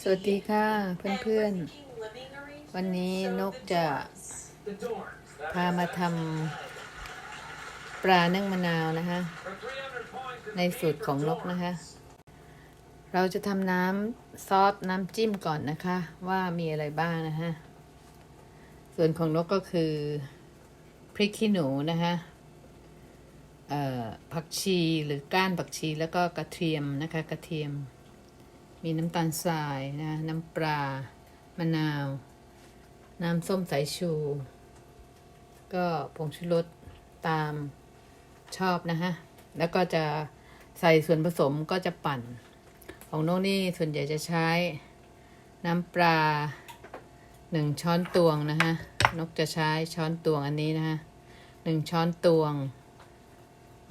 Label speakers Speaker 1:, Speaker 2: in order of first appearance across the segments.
Speaker 1: สวัสดีค่ะ
Speaker 2: and
Speaker 1: เพื่อน
Speaker 2: we're thinking living arrangements.
Speaker 1: วันนี้
Speaker 2: So
Speaker 1: นก
Speaker 2: the
Speaker 1: จะ
Speaker 2: dorms.
Speaker 3: The dorms. That
Speaker 1: พามาทำปลานึ่งมะนาวนะคะ
Speaker 3: For 300 points in
Speaker 1: ใน
Speaker 3: the
Speaker 1: สูตร
Speaker 3: game
Speaker 1: ของ
Speaker 3: for
Speaker 1: นกนะคะ
Speaker 3: dorms.
Speaker 1: เราจะทำน้ำซอสน้ำจิ้มก่อนนะคะ ว่ามีอะไรบ้างนะคะ ส่วนของนกก็คือพริกขี้หนูนะคะเอ่อ ผักชีหรือก้านผักชีแล้วก็กระเทียมนะคะ กระเทียม มีน้ำตาลทรายนะน้ำปลามะนาว น้ำส้มสายชู ก็ผงชูรสตามชอบนะคะแล้วก็จะใส่ส่วนผสมก็จะปั่น ของนกนี่ส่วนใหญ่จะใช้น้ำปลาหนึ่งช้อนตวงนะคะนกจะใช้ช้อนตวงอันนี้นะคะหนึ่งช้อนตวง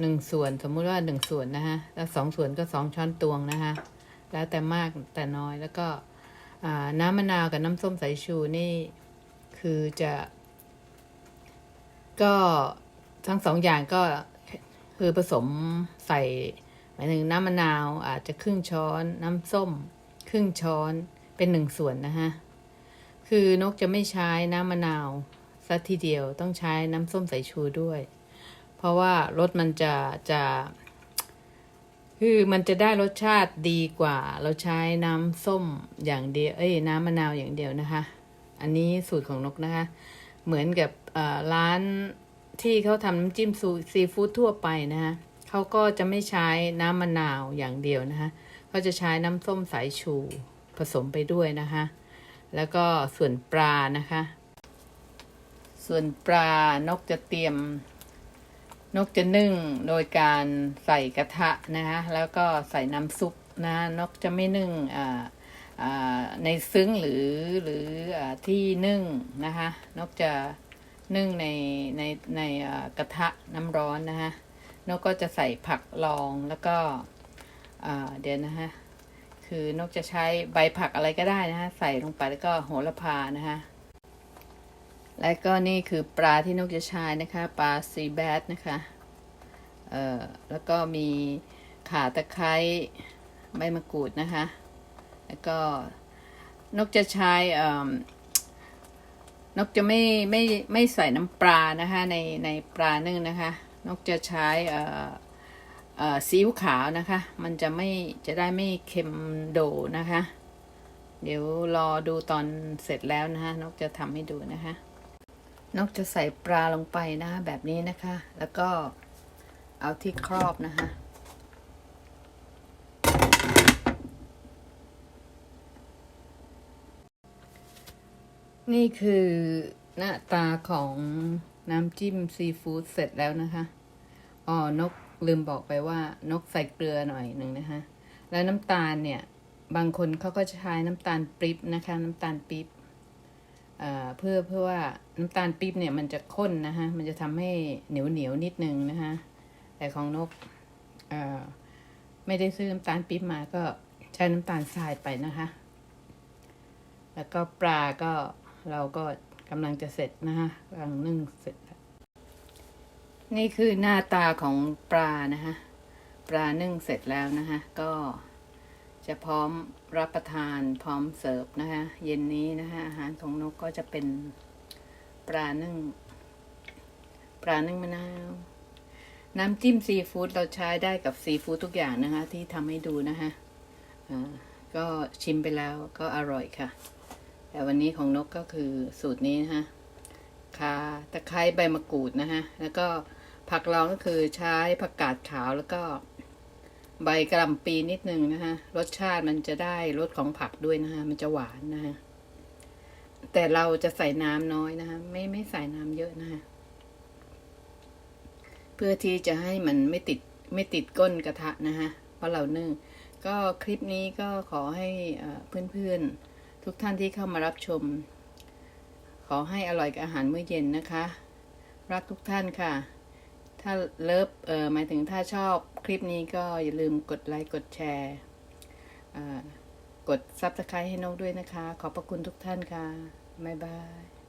Speaker 1: หนึ่งส่วนสมมุติว่าหนึ่งส่วนนะคะแล้วสองส่วนก็สองช้อนตวงนะคะแล้วแต่มากแต่น้อยแล้วก็น้ำมะนาวกับน้ำส้มสายชูนี่ คือจะ ก็ทั้งสองอย่างก็คือผสมใส่หมายถึงน้ำมะนาวอาจจะครึ่งช้อนน้ำส้ม ครึ่งช้อนเป็นหนึ่งส่วนนะฮะ คือนกจะไม่ใช้น้ำมะนาวสักทีเดียวต้องใช้น้ำส้มสายชูด้วย เพราะว่ารสมันจะจะ คือมันจะได้รสชาติดีกว่า เราใช้น้ำส้มอย่างเดียว เอ้ยน้ำมะนาวอย่างเดียวนะคะ อันนี้สูตรของนกนะคะ เหมือนกับร้านที่เขาทำน้ำจิ้มซซีฟู้ดทั่วไปนะคะเขาก็จะไม่ใช้น้ำมะนาวอย่างเดียวนะคะเขาจะใช้น้ำส้มสายชูผสมไปด้วยนะคะ แล้วก็ส่วนปลานะคะ ส่วนปลานกจะเตรียม นกจะนึ่งโดยการใส่กระทะนะคะแล้วก็ใส่น้ำซุปนะนกจะไม่นึ่งในซึ้งหรือหรืออที่นึ่งนะคะนกจะนึ่งในในในกระทะน้ำร้อนนะคะนกก็จะใส่ผักรองแล้วก็เดี๋ยวนะคะคือนกจะใช้ใบผักอะไรก็ได้นะคะใส่ลงไปแล้วก็โหระพานะคะ และก็นี่คือปลาที่นกจะใช้นะคะ ปลาซีแบดนะคะ เอ่อ แล้วก็มีขาตะไคร้ใบมะกรูดนะคะ แล้วก็นกจะใช้เอิ่มนกจะไม่ไม่ไม่ใส่น้ำปลานะคะในในปลานึ่งนะคะ นกจะใช้เอ่อเอ่อซีอิ๊วขาวนะคะ มันจะไม่จะได้ไม่เค็มโดนะคะ เดี๋ยวรอดูตอนเสร็จแล้วนะคะ นกจะทำให้ดูนะคะ นกจะใส่ปลาลงไปนะคะแบบนี้นะคะ แล้วก็เอาที่ครอบนะคะนี่คือหน้าตาของน้ำจิ้มซีฟู้ดเสร็จแล้วนะคะอ๋อนกลืมบอกไปว่านกใส่เกลือหน่อยหนึ่งนะคะ แล้วน้ำตาลเนี่ย บางคนเขาก็จะใช้น้ำตาลปี๊บนะคะ น้ำตาลปี๊บ เพื่อเพื่อว่าน้ำตาลปี๊บเนี่ยมันจะข้นนะคะมันจะทำให้เหนียวเหนียวนิดนึงนะคะแต่ของนกไม่ได้ซื้อน้ำตาลปี๊บมาก็ใช้น้ำตาลทรายไปนะคะ แล้วก็ปลาก็เราก็กำลังจะเสร็จนะคะกำลังนึ่งเสร็จแล้วนี่คือหน้าตาของปลานะคะ ปลานึ่งเสร็จแล้วนะคะ ก็ จะพร้อมรับประทานพร้อมเสิร์ฟนะคะเย็นนี้นะคะอาหารของนกก็จะเป็นปลานึ่ง ปลานึ่งมะนาว น้ำจิ้มซีฟู้ดเราใช้ได้กับซีฟู้ดทุกอย่างนะคะ ที่ทำให้ดูนะคะก็ชิมไปแล้วก็อร่อยค่ะ แต่วันนี้ของนกก็คือสูตรนี้นะคะคาตะไคร้ใบมะกรูดนะคะแล้วก็ผักรองก็คือใช้ผักกาดขาวแล้วก็ ใบกระหล่ำปีนิดนึงนะคะรสชาติมันจะได้รสของผักด้วยนะคะมันจะหวานนะคะแต่เราจะใส่น้ำน้อยนะคะไม่ไม่ใส่น้ำเยอะนะคะเพื่อที่จะให้มันไม่ติดไม่ติดก้นกระทะนะคะเพราะเรานึ่งก็คลิปนี้ก็ขอให้อ่อเพื่อนๆ ทุกท่านที่เข้ามารับชม ขอให้อร่อยกับอาหารมื้อเย็นนะคะ รักทุกท่านค่ะ ถ้าเลิฟเออหมายถึงถ้าชอบคลิปนี้ก็อย่าลืมกดไลค์กดแชร์อ่ากดซับสไครต์ให้นกด้วยนะคะ ขอบพระคุณทุกท่านค่ะ บ๊ายบาย